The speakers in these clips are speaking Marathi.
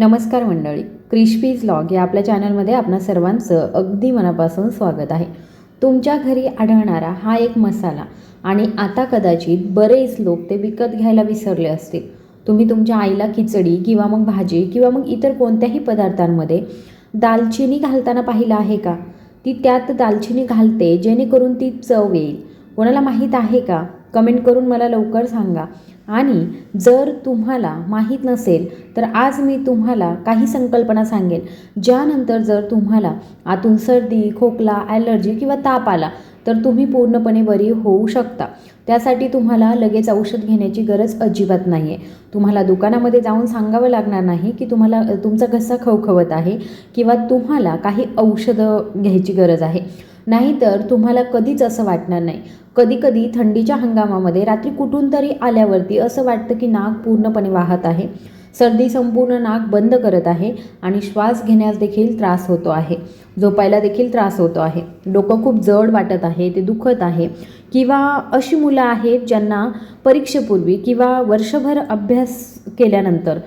नमस्कार मंडळी क्रिशपीज लॉग या आपल्या चॅनलमध्ये आपणा सर्वांचं अगदी मनापासून स्वागत आहे. तुमच्या घरी आढळणारा हा एक मसाला आणि आता कदाचित बरेच लोक ते विकत घ्यायला विसरले असतील. तुम्ही तुमच्या आईला खिचडी किंवा मग भाजी किंवा मग इतर कोणत्याही पदार्थांमध्ये दालचिनी घालताना पाहिलं आहे का? ती त्यात दालचिनी घालते जेणेकरून ती चव येईल. कोणाला माहीत आहे का? कमेंट करून मला लवकर सांगा. आणि जर तुम्हाला माहीत नसेल तर आज मी तुम्हाला काही संकल्पना सांगेन. ज्यानंतर जर तुम्हाला आतून सर्दी खोकला ॲलर्जी किंवा ताप आला तर तुम्ही पूर्णपणे बरी होऊ शकता. त्यासाठी तुम्हाला लगेच औषध घेण्याची गरज अजिबात नाही आहे तुम्हाला दुकानामध्ये जाऊन सांगावं लागणार नाही की तुम्हाला तुमचा घसा खवखवत आहे किंवा तुम्हाला काही औषधं घ्यायची गरज आहे. नाहीतर तुम्हाला कधीच असं वाटणार नाही. कधीकधी थंडीच्या हंगामामध्ये रात्री कुठून तरी आल्यावरती असं वाटतं की नाक पूर्णपणे वाहत आहे. सर्दी संपूर्ण नाक बंद करत आहे आणि श्वास घेण्यास देखील त्रास होतो आहे. झोपायला देखील त्रास होतो आहे. डोकं खूप जड वाटत आहे ते दुखत आहे किंवा अशी मुलं आहेत ज्यांना परीक्षेपूर्वी किंवा वर्षभर अभ्यास केल्यानंतर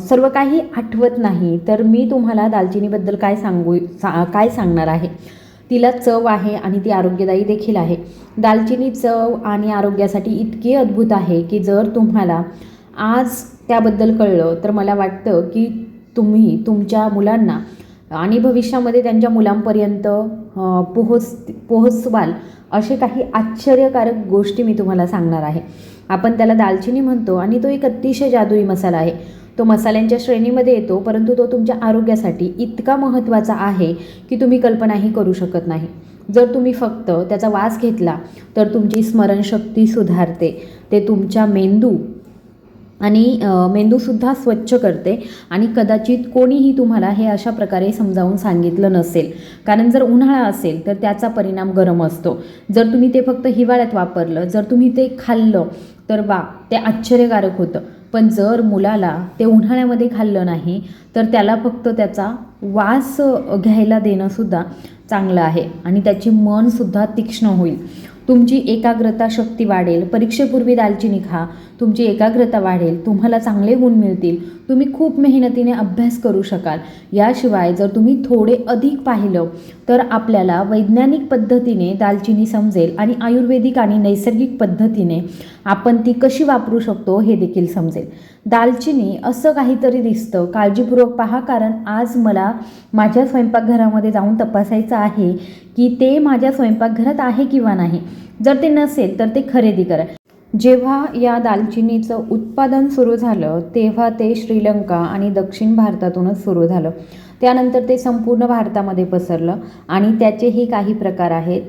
सर्व काही आठवत नाही. तर मी तुम्हाला दालचिनीबद्दल काय सांगू सा काय सांगणार आहे? तिला चव आहे आणि ती आरोग्यदायी देखील आहे. दालचिनी चव आणि आरोग्यासाठी इतकी अद्भुत आहे की जर तुम्हाला आज त्याबद्दल कळलं तर मला वाटतं की तुम्ही तुमच्या मुलांना आणि भविष्यामध्ये त्यांच्या मुलांपर्यंत पोहोच पोहोचवाल असे काही आश्चर्यकारक गोष्टी मी तुम्हाला सांगणार आहे. आपण त्याला दालचिनी म्हणतो आणि तो एक अतिशय जादुई मसाला आहे. तो मसाल्यांच्या श्रेणीमध्ये येतो परंतु तो तुमच्या आरोग्यासाठी इतका महत्त्वाचा आहे की तुम्ही कल्पनाही करू शकत नाही. जर तुम्ही फक्त त्याचा वास घेतला तर तुमची स्मरणशक्ती सुधारते. ते तुमच्या मेंदू आणि मेंदूसुद्धा स्वच्छ करते आणि कदाचित कोणीही तुम्हाला हे अशा प्रकारे समजावून सांगितलं नसेल. कारण जर उन्हाळा असेल तर त्याचा परिणाम गरम असतो. जर तुम्ही ते फक्त हिवाळ्यात वापरलं जर तुम्ही ते खाल्लं तर वा ते आश्चर्यकारक होतं. पण जर मुलाला ते उन्हाळ्यामध्ये खाल्लं नाही तर त्याला फक्त त्याचा वास घ्यायला देणंसुद्धा चांगलं आहे आणि त्याची मनसुद्धा तीक्ष्ण होईल. तुमची एकाग्रता शक्ती वाढेल. परीक्षेपूर्वी दालचिनी खा. तुमची एकाग्रता वाढेल. तुम्हाला चांगले गुण मिळतील. तुम्ही खूप मेहनतीने अभ्यास करू शकाल. याशिवाय जर तुम्ही थोडे अधिक पाहिलं तर आपल्याला वैज्ञानिक पद्धतीने दालचिनी समजेल आणि आयुर्वेदिक आणि नैसर्गिक पद्धतीने आपण ती कशी वापरू शकतो हे देखील समजेल. दालचिनी असं काहीतरी दिसतं. काळजीपूर्वक पहा कारण आज मला माझ्या स्वयंपाकघरामध्ये जाऊन तपासायचं आहे की ते माझ्या स्वयंपाकघरात आहे किंवा नाही. जर ते नसेल तर ते खरेदी करा. जेव्हा या दालचिनीचं उत्पादन सुरू झालं तेव्हा ते श्रीलंका आणि दक्षिण भारतातूनच सुरू झालं. त्यानंतर ते संपूर्ण भारतामध्ये पसरलं आणि त्याचेही काही प्रकार आहेत.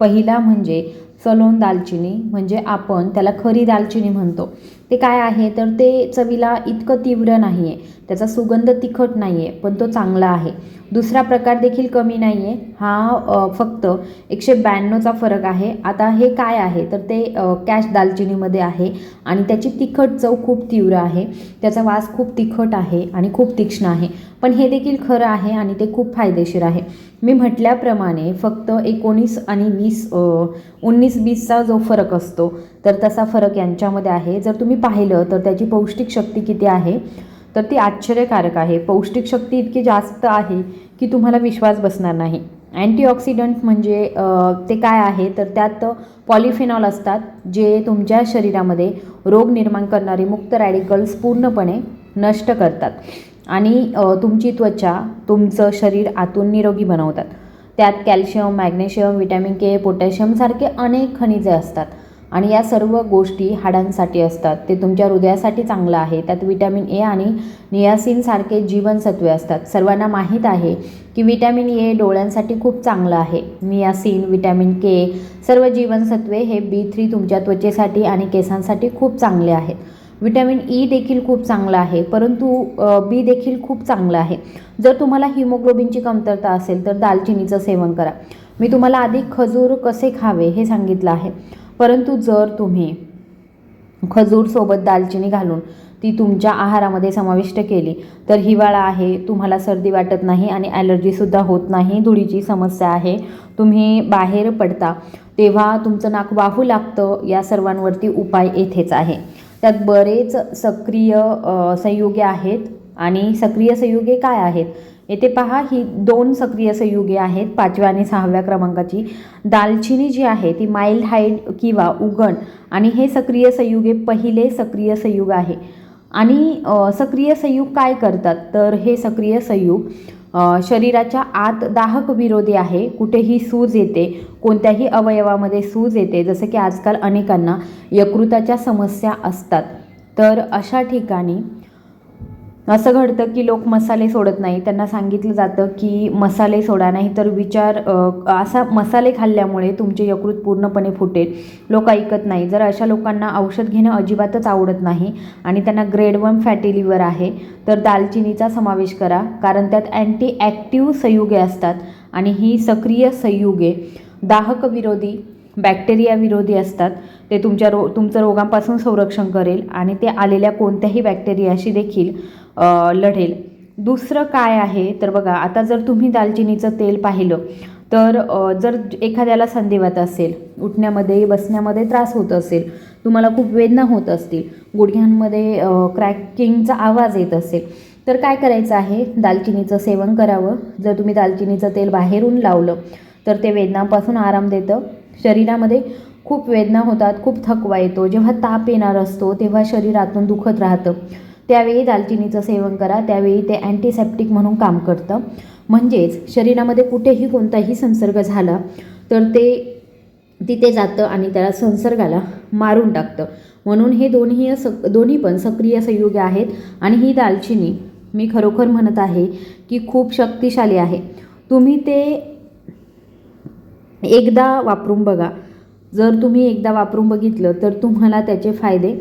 पहिला म्हणजे सलोन दालचिनी म्हणजे आपण त्याला खरी दालचिनी म्हणतो. ते काय आहे? तर ते चवीला इतकं तीव्र नाही आहे त्याचा सुगंध तिखट नाही आहे पण तो चांगला आहे. दुसरा प्रकार देखील कमी नाही आहे हा फक्त एकशे ब्याण्णवचा फरक आहे. आता हे काय आहे? तर ते कॅश दालचिनीमध्ये आहे आणि त्याची तिखट चव खूप तीव्र आहे. त्याचा वास खूप तिखट आहे आणि खूप तीक्ष्ण आहे. पण हे देखील खरं आहे आणि ते खूप फायदेशीर आहे. मी म्हटल्याप्रमाणे फक्त एकोणीस आणि वीस उन्नीस वीसचा जो फरक असतो तर तसा फरक यांच्यामध्ये आहे. जर तुम्ही पाहिलं तर त्याची पौष्टिक शक्ती किती आहे? तर ती आश्चर्यकारक आहे. पौष्टिक शक्ती इतकी जास्त आहे की तुम्हाला विश्वास बसणार नाही. अँटीऑक्सिडंट म्हणजे ते काय आहे? तर त्यात पॉलिफिनॉल असतात जे तुमच्या शरीरामध्ये रोग निर्माण करणारे मुक्त रॅडिकल्स पूर्णपणे नष्ट करतात. आणि तुमची त्वचा तुमचं शरीर आतून निरोगी बनवतात. त्यात कॅल्शियम मॅग्नेशियम विटॅमिन के पोटॅशियमसारखे अनेक खनिजे असतात. आणि या सर्व गोष्टी हाडांसाठी असतात. ते तुमच्या हृदयासाठी चांगलं आहे. त्यात विटॅमिन ए आणि नियासिनसारखे जीवनसत्वे असतात. सर्वांना माहीत आहे की विटॅमिन ए डोळ्यांसाठी खूप चांगलं आहे. नियासिन विटॅमिन के सर्व जीवनसत्वे हे बी थ्री तुमच्या त्वचेसाठी आणि केसांसाठी खूप चांगले आहेत. विटॅमिन ई e देखील खूप चांगलं आहे परंतु बी देखील खूप चांगलं आहे. जर तुम्हाला हिमोग्लोबिनची कमतरता असेल तर दालचिनीचं सेवन करा. मी तुम्हाला आधी खजूर कसे खावे हे सांगितलं आहे. परंतु जर तुम्ही खजूरसोबत दालचिनी घालून ती तुमच्या आहारामध्ये समाविष्ट केली तर हिवाळा आहे तुम्हाला सर्दी वाटत नाही आणि ॲलर्जीसुद्धा होत नाही धुळीची समस्या आहे. तुम्ही बाहेर पडता तेव्हा तुमचं नाक वाहू लागतं या सर्वांवरती उपाय येथेच आहे. त्यात बरेच सक्रिय संयुगे आहेत. आणि सक्रिय संयुगे काय आहेत? येथे पहा ही दोन सक्रिय संयुगे आहेत पाचव्या आणि सहाव्या क्रमांकाची. दालचिनी जी आहे ती माइल्ड हाईड किंवा उगण. आणि हे सक्रिय संयुगे पहिले सक्रिय संयुग आहे. आणि सक्रिय संयुग काय करतात? तर हे सक्रिय संयुग शरीराच्या आत दाहक विरोधी आहे. कुठेही सूज येते कोणत्याही अवयवामध्ये सूज येते जसं की आजकाल अनेकांना यकृताच्या समस्या असतात. तर अशा ठिकाणी असं घडतं की लोक मसाले सोडत नाही. त्यांना सांगितलं जातं की मसाले सोडा नाही तर विचार असा मसाले खाल्ल्यामुळे तुमचे यकृत पूर्णपणे फुटेल. लोक ऐकत नाही. जर अशा लोकांना औषध घेणं अजिबातच आवडत नाही आणि त्यांना ग्रेड वन फॅटी लिव्हर आहे तर दालचिनीचा समावेश करा कारण त्यात अँटी ॲक्टिव्ह संयुगे असतात आणि ही सक्रिय संयुगे. दाहक विरोधी बॅक्टेरिया विरोधी असतात. ते तुमच्या रो तुमचं रोगांपासून संरक्षण करेल आणि ते आलेल्या कोणत्याही बॅक्टेरियाशी देखील लढेल. दुसरं काय आहे? तर बघा आता जर तुम्ही दालचिनीचं तेल पाहिलं तर जर एखाद्याला संधिवात असेल उठण्यामध्ये बसण्यामध्ये त्रास होत असेल तुम्हाला खूप वेदना होत असतील गुडघ्यांमध्ये क्रॅकिंगचा आवाज येत असेल तर काय करायचं आहे? दालचिनीचं सेवन करावं. जर तुम्ही दालचिनीचं तेल बाहेरून लावलं तर ते वेदनापासून आराम देतं. शरीरामध्ये खूप वेदना होतात खूप थकवा येतो. जेव्हा ताप येणार असतो तेव्हा शरीरातून दुखत राहतं. त्यावेळी दालचिनीचं सेवन करा त्यावेळी ते अँटीसेप्टिक म्हणून काम करतं. म्हणजेच शरीरामध्ये कुठेही कोणताही संसर्ग झाला तर ते तिथे जातं आणि त्याला संसर्गाला मारून टाकतं. म्हणून हे दोन्ही सक दोन्ही पण सक्रिय संयुगे आहेत. आणि ही दालचिनी मी खरोखर म्हणत आहे की खूप शक्तिशाली आहे. तुम्ही ते एकदा वापरून बघा. जर तुम्ही एकदा वापरून बघितलं तर तुम्हाला त्याचे फायदे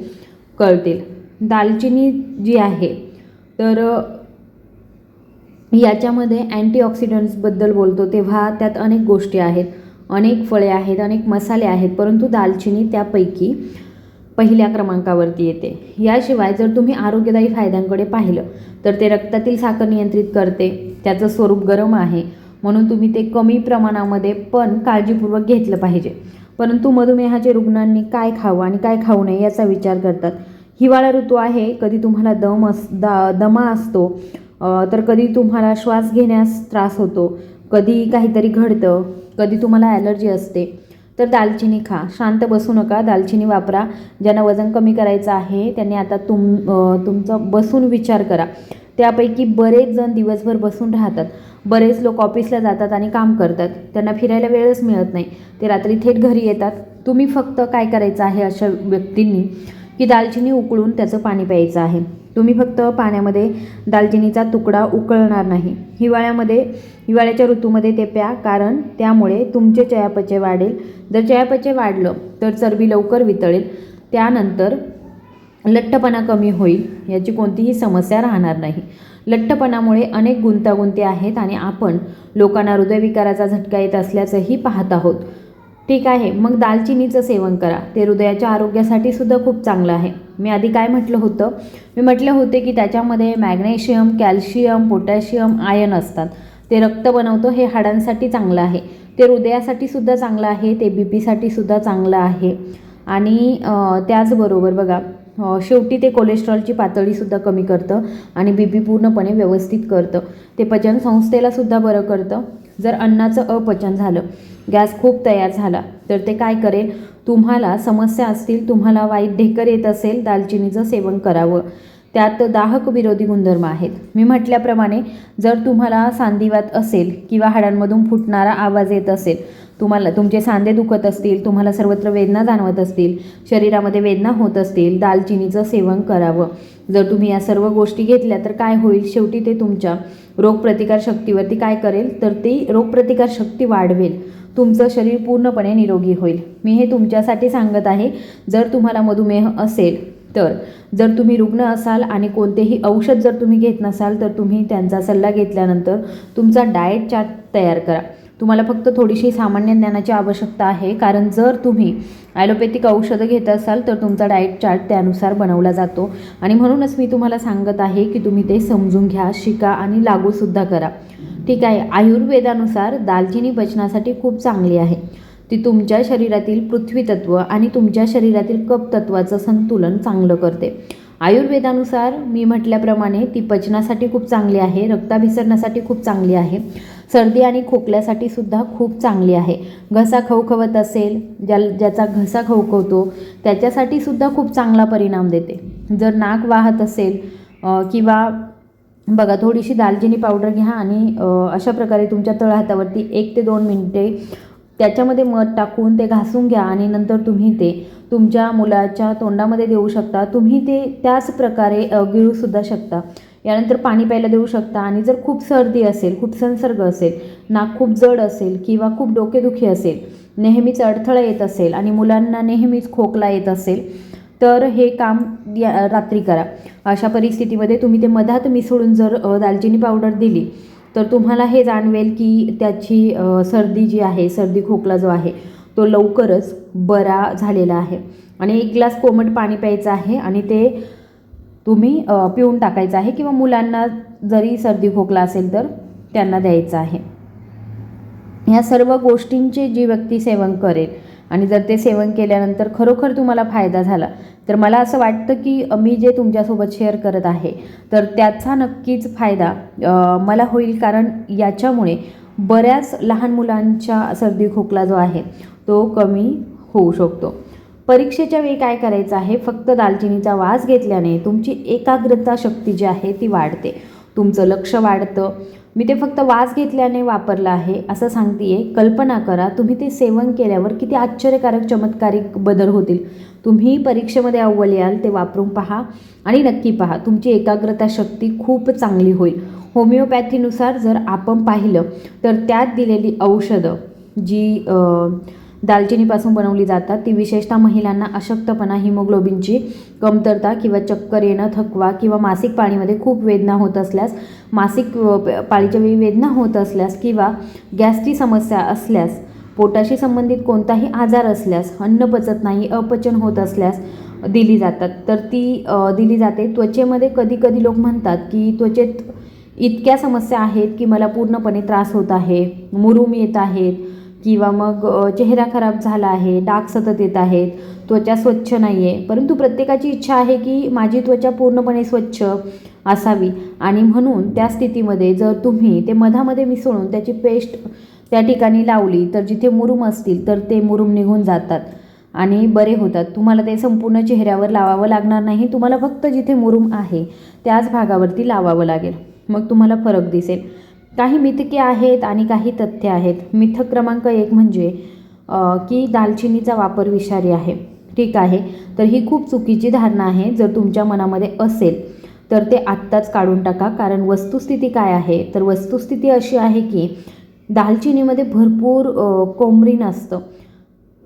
कळतील. दालचिनी जी आहे तर याच्यामध्ये अँटीऑक्सिडंट्सबद्दल बोलतो. तेव्हा त्यात अनेक गोष्टी आहेत. अनेक फळे आहेत अनेक मसाले आहेत परंतु दालचिनी त्यापैकी पहिल्या क्रमांकावरती येते. याशिवाय जर तुम्ही आरोग्यदायी फायद्यांकडे पाहिलं तर ते रक्तातील साखर नियंत्रित करते त्याचं स्वरूप गरम आहे म्हणून तुम्ही ते कमी प्रमाणामध्ये पण काळजीपूर्वक घेतलं पाहिजे. परंतु मधुमेहाचे रुग्णांनी काय खावं आणि काय खाऊ नये याचा विचार करतात. हिवाळा ऋतू आहे कधी तुम्हाला दम अस दा दमा असतो तर कधी तुम्हाला श्वास घेण्यास त्रास होतो कधी काहीतरी घडतं कधी तुम्हाला ॲलर्जी असते तर दालचिनी खा. शांत बसू नका दालचिनी वापरा. ज्यांना वजन कमी करायचं आहे त्यांनी आता तुम तुमचा बसून विचार करा. त्यापैकी बरेच जण दिवसभर बसून राहतात. बरेच लोक ऑफिसला जातात आणि काम करतात. त्यांना फिरायला वेळच मिळत नाही. ते रात्री थेट घरी येतात. तुम्ही फक्त काय करायचं आहे अशा व्यक्तींनी? की दालचिनी उकळून त्याचं पाणी प्यायचं आहे. तुम्ही फक्त पाण्यामध्ये दालचिनीचा तुकडा उकळणार नाही. हिवाळ्यामध्ये हिवाळ्याच्या ऋतूमध्ये ते प्या कारण त्यामुळे तुमचे चयापचय वाढेल. जर चयापचय वाढलं तर चरबी लवकर वितळेल. त्यानंतर लठ्ठपणा कमी होईल याची कोणतीही समस्या राहणार नाही. लठ्ठपणामुळे अनेक गुंतागुंती आहेत आणि आपण लोकांना हृदयविकाराचा झटका येत असल्याचंही पाहत आहोत. ठीक आहे मग दालचिनीचं सेवन करा. ते हृदयाच्या आरोग्यासाठी सुद्धा खूप चांगलं आहे. मी आधी काय म्हटलं होतं? मी म्हटलं होते की त्याच्यामध्ये मॅग्नेशियम कॅल्शियम पोटॅशियम आयन असतात. ते रक्त बनवतं हे हाडांसाठी चांगलं आहे. ते हृदयासाठी सुद्धा चांगलं आहे ते बी पीसाठी सुद्धा चांगलं आहे. आणि त्याचबरोबर बघा शेवटी ते कोलेस्ट्रॉलची पातळीसुद्धा कमी करतं आणि बी पी पूर्णपणे व्यवस्थित करतं. ते पचन बरं करतं. जर अन्नाचं अपचन झालं गॅस खूप तयार झाला तर ते काय करेल? तुम्हाला समस्या असतील तुम्हाला वाईट ढेकर येत असेल दालचिनीचं सेवन करावं. त्यात दाहक विरोधी गुणधर्म आहेत. मी म्हटल्याप्रमाणे जर तुम्हाला सांधिवात असेल किंवा हाडांमधून फुटणारा आवाज येत असेल तुम्हाला तुमचे सांधे दुखत असतील तुम्हाला सर्वत्र वेदना जाणवत असतील शरीरामध्ये वेदना होत असतील दालचिनीचं सेवन करावं. जर तुम्ही या सर्व गोष्टी घेतल्या तर काय होईल? शेवटी ते तुमच्या रोगप्रतिकार शक्तीवरती काय करेल? तर ती रोगप्रतिकार शक्ती वाढवेल. तुमचं शरीर पूर्णपणे निरोगी होईल. मी हे तुमच्यासाठी सांगत आहे. जर तुम्हाला मधुमेह असेल तर जर तुम्ही रुग्ण असाल आणि कोणतेही औषध जर तुम्ही घेत नसाल तर तुम्ही त्यांचा सल्ला घेतल्यानंतर तुमचा डाएट चार्ट तयार करा. तुम्हाला फक्त थोडीशी सामान्य ज्ञानाची आवश्यकता आहे. कारण जर तुम्ही ॲलोपॅथिक औषधं घेत असाल तर तुमचा डाएट चार्ट त्यानुसार बनवला जातो. आणि म्हणूनच मी तुम्हाला सांगत आहे की तुम्ही ते समजून घ्या शिका आणि लागूसुद्धा करा. ठीक आहे आयुर्वेदानुसार दालचिनी पचनासाठी खूप चांगली आहे. ती तुमच्या शरीरातील पृथ्वीतत्व आणि तुमच्या शरीरातील कप तत्वाचं संतुलन चांगलं करते. आयुर्वेदानुसार मी म्हटल्याप्रमाणे ती पचनासाठी खूप चांगली आहे रक्ताभिसरणासाठी खूप चांगली आहे. सर्दी आणि खोकल्यासाठी सुद्धा खूप चांगली आहे. घसा खवखवत असेल ज्या ज्याचा घसा खवखवतो त्याच्यासाठी सुद्धा खूप चांगला परिणाम देते. जर नाक वाहत असेल किंवा बघा थोडीशी दालचिनी पावडर घ्या आणि अशा प्रकारे तुमच्या तळहातावरती एक ते दोन मिनटे त्याच्यामध्ये मध टाकून ते घासून घ्या आणि नंतर तुम्ही ते तुमच्या मुलाच्या तोंडामध्ये देऊ शकता. तुम्ही ते त्याच प्रकारे अ, गिळूसुद्धा शकता. यानंतर पाणी प्यायला देऊ शकता. आणि जर खूप सर्दी असेल खूप संसर्ग असेल नाक खूप जड असेल किंवा खूप डोकेदुखी असेल नेहमीच अडथळा येत असेल आणि मुलांना नेहमीच खोकला येत असेल तर हे काम या रात्री करा. अशा परिस्थितीमध्ये तुम्ही ते मधात मिसळून जर दालचिनी पावडर दिली तर तुम्हाला हे जाणवेल की त्याची सर्दी जी आहे सर्दी खोकला जो आहे तो लवकरच बरा झालेला आहे. आणि एक ग्लास कोमट पाणी प्यायचं आहे आणि ते तुम्ही पिऊन टाकायचं आहे किंवा मुलांना जरी सर्दी खोकला असेल तर त्यांना द्यायचं आहे. ह्या सर्व गोष्टींचे जी व्यक्ती सेवन करेल आणि जर ते सेवन केल्यानंतर खरोखर तुम्हाला फायदा झाला तर मला असं वाटतं की मी जे तुमच्यासोबत शेअर करत आहे तर त्याचा नक्कीच फायदा मला होईल. कारण याच्यामुळे बऱ्याच लहान मुलांच्या सर्दी खोकला जो आहे तो कमी होऊ शकतो. परीक्षेच्या वेळी काय करायचं आहे? फक्त दालचिनीचा वास घेतल्याने तुमची एकाग्रता शक्ती जी आहे ती वाढते. तुमचं लक्ष वाढतं. मी ते फक्त वास घेतल्याने वापरलं आहे असं सांगतेय. कल्पना करा तुम्ही ते सेवन केल्यावर किती आश्चर्यकारक चमत्कारिक बदल होतील. तुम्ही परीक्षेमध्ये अव्वल याल ते वापरून पहा. आणि नक्की पहा तुमची एकाग्रता शक्ती खूप चांगली होईल. होमिओपॅथीनुसार जर आपण पाहिलं तर त्यात दिलेली औषधं जी दालचिनीपासून बनवली जातात. ती विशेषतः महिलांना अशक्तपणा हिमोग्लोबिनची कमतरता किंवा चक्कर येणं थकवा किंवा मासिक पाळीमध्ये खूप वेदना होत असल्यास मासिक प- पाळीच्या वेळी वेदना होत असल्यास किंवा गॅसची समस्या असल्यास पोटाशी संबंधित कोणताही आजार असल्यास अन्न पचत नाही अपचन होत असल्यास दिली जातात. तर ती दिली जाते. त्वचेमध्ये कधी कधी लोक म्हणतात की त्वचेत इतक्या समस्या आहेत की मला पूर्णपणे त्रास होत आहे मुरूम येत आहेत किंवा मग चेहरा खराब झाला आहे डाग सतत येत आहेत त्वचा स्वच्छ नाही आहे परंतु प्रत्येकाची इच्छा आहे की माझी त्वचा पूर्णपणे स्वच्छ असावी. आणि म्हणून त्या स्थितीमध्ये जर तुम्ही ते मधामध्ये मिसळून त्याची पेस्ट त्या ठिकाणी लावली तर जिथे मुरुम असतील तर ते मुरूम निघून जातात आणि बरे होतात. तुम्हाला ते संपूर्ण चेहऱ्यावर लावावं लागणार नाही. तुम्हाला फक्त जिथे मुरुम आहे त्याच भागावरती लावावं लागेल. मग तुम्हाला फरक दिसेल. काही मिथके आहेत आणि काही तथ्य आहेत. मिथक क्रमांक एक म्हणजे की दालचिनीचा वापर विषारी आहे. ठीक आहे. तर ही खूप चुकीची धारणा आहे. जर तुमच्या मनामध्ये असेल तर ते आत्ताच काढून टाका. कारण वस्तुस्थिती काय आहे? तर वस्तुस्थिती अशी आहे की दालचिनीमध्ये भरपूर अ, कोमरीन असतं.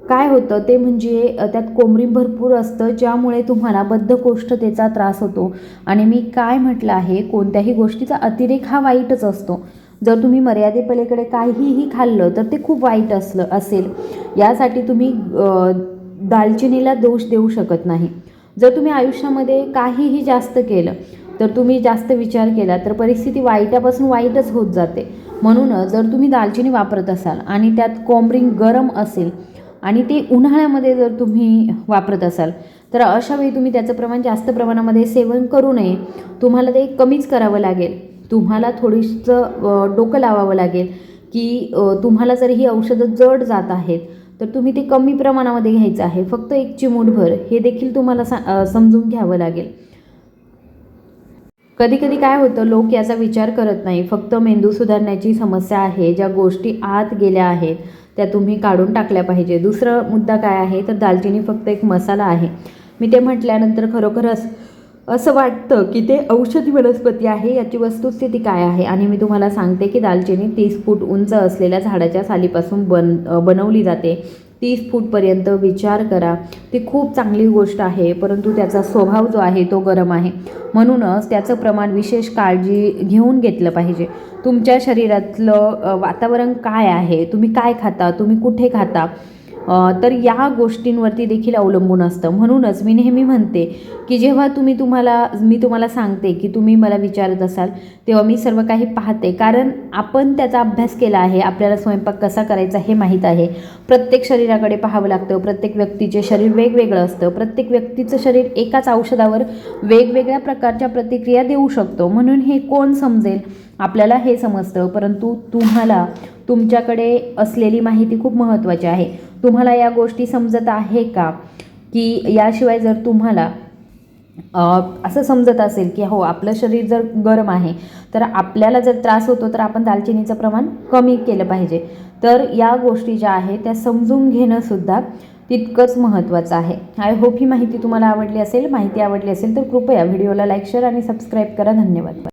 काय होतं? ते म्हणजे त्यात कोमरीन भरपूर असतं ज्यामुळे तुम्हाला बद्धकोष्ठतेचा त्रास होतो. आणि मी काय म्हटलं आहे? कोणत्याही गोष्टीचा अतिरेक हा वाईटच असतो. जर तुम्ही मर्यादेपलीकडे काहीही खाल्लं तर ते खूप वाईट असलं असेल. यासाठी तुम्ही दालचिनीला दोष देऊ शकत नाही. जर तुम्ही आयुष्यामध्ये काहीही जास्त केलं तर तुम्ही जास्त विचार केला तर परिस्थिती वाईटापासून वाईटच होत जाते. म्हणूनच जर तुम्ही दालचिनी वापरत असाल आणि त्यात कोंबरिंग गरम असेल आणि ते उन्हाळ्यामध्ये जर तुम्ही वापरत असाल तर अशावेळी तुम्ही त्याचं प्रमाण जास्त प्रमाणामध्ये सेवन करू नये. तुम्हाला ते कमीच करावं लागेल. तुम्हाला थोडीसं डोकं लावावं लागेल की तुम्हाला जर ही औषधं जड जात आहेत तर तुम्ही ते कमी प्रमाणामध्ये घ्यायचं आहे. फक्त एक चिमूटभर. हे देखील तुम्हाला सा समजून घ्यावं लागेल. कधी कधी काय होतं लोक याचा विचार करत नाही. फक्त मेंदू सुधारण्याची समस्या आहे. ज्या गोष्टी आत गेल्या आहेत त्या तुम्ही काढून टाकल्या पाहिजे. दुसरा मुद्दा काय आहे तर दालचिनी फक्त एक मसाला आहे. मी ते म्हटल्यानंतर खरोखरच असं वाटतं की ते औषधी वनस्पती आहे याची वस्तुस्थिती काय आहे? आणि मी तुम्हाला सांगते की दालचिनी तीस फूट उंच असलेल्या झाडाच्या सालीपासून बन बनवली जाते. तीस फूटपर्यंत विचार करा. ती खूप चांगली गोष्ट आहे परंतु त्याचा स्वभाव जो आहे तो गरम आहे. म्हणूनच त्याचं प्रमाण विशेष काळजी घेऊन घेतलं पाहिजे. तुमच्या शरीरातलं वातावरण काय आहे? तुम्ही काय खाता? तुम्ही कुठे खाता? तर या गोष्टींवरती देखील अवलंबून असतं. म्हणूनच मी नेहमी म्हणते की जेव्हा तुम्ही तुम्हाला मी तुम्हाला सांगते की तुम्ही मला विचारत असाल तेव्हा मी सर्व काही पाहते. कारण आपण त्याचा अभ्यास केला आहे आपल्याला स्वयंपाक कसा करायचा हे माहीत आहे. प्रत्येक शरीराकडे पाहावं लागतं. प्रत्येक व्यक्तीचे शरीर वेगवेगळं असतं. प्रत्येक व्यक्तीचं शरीर एकाच औषधावर वेगवेगळ्या प्रकारच्या प्रतिक्रिया देऊ शकतो. म्हणून हे कोण समजेल? आपल्याला हे समजतं. परंतु तुम्हाला तुमच्याकडे असलेली माहिती खूप महत्त्वाची आहे. तुम्हाला या गोष्टी समजत आहे का? की याशिवाय जर तुम्हाला असं समजत असेल की हो आपलं शरीर जर गरम आहे तर आपल्याला जर त्रास होतो तर आपण दालचिनीचं प्रमाण कमी केलं पाहिजे. तर या गोष्टी ज्या आहेत त्या समजून घेणंसुद्धा तितकंच महत्त्वाचं आहे. आय होप ही माहिती तुम्हाला आवडली असेल माहिती आवडली असेल तर कृपया व्हिडिओला लाईक शेअर आणि सबस्क्राईब करा. धन्यवाद.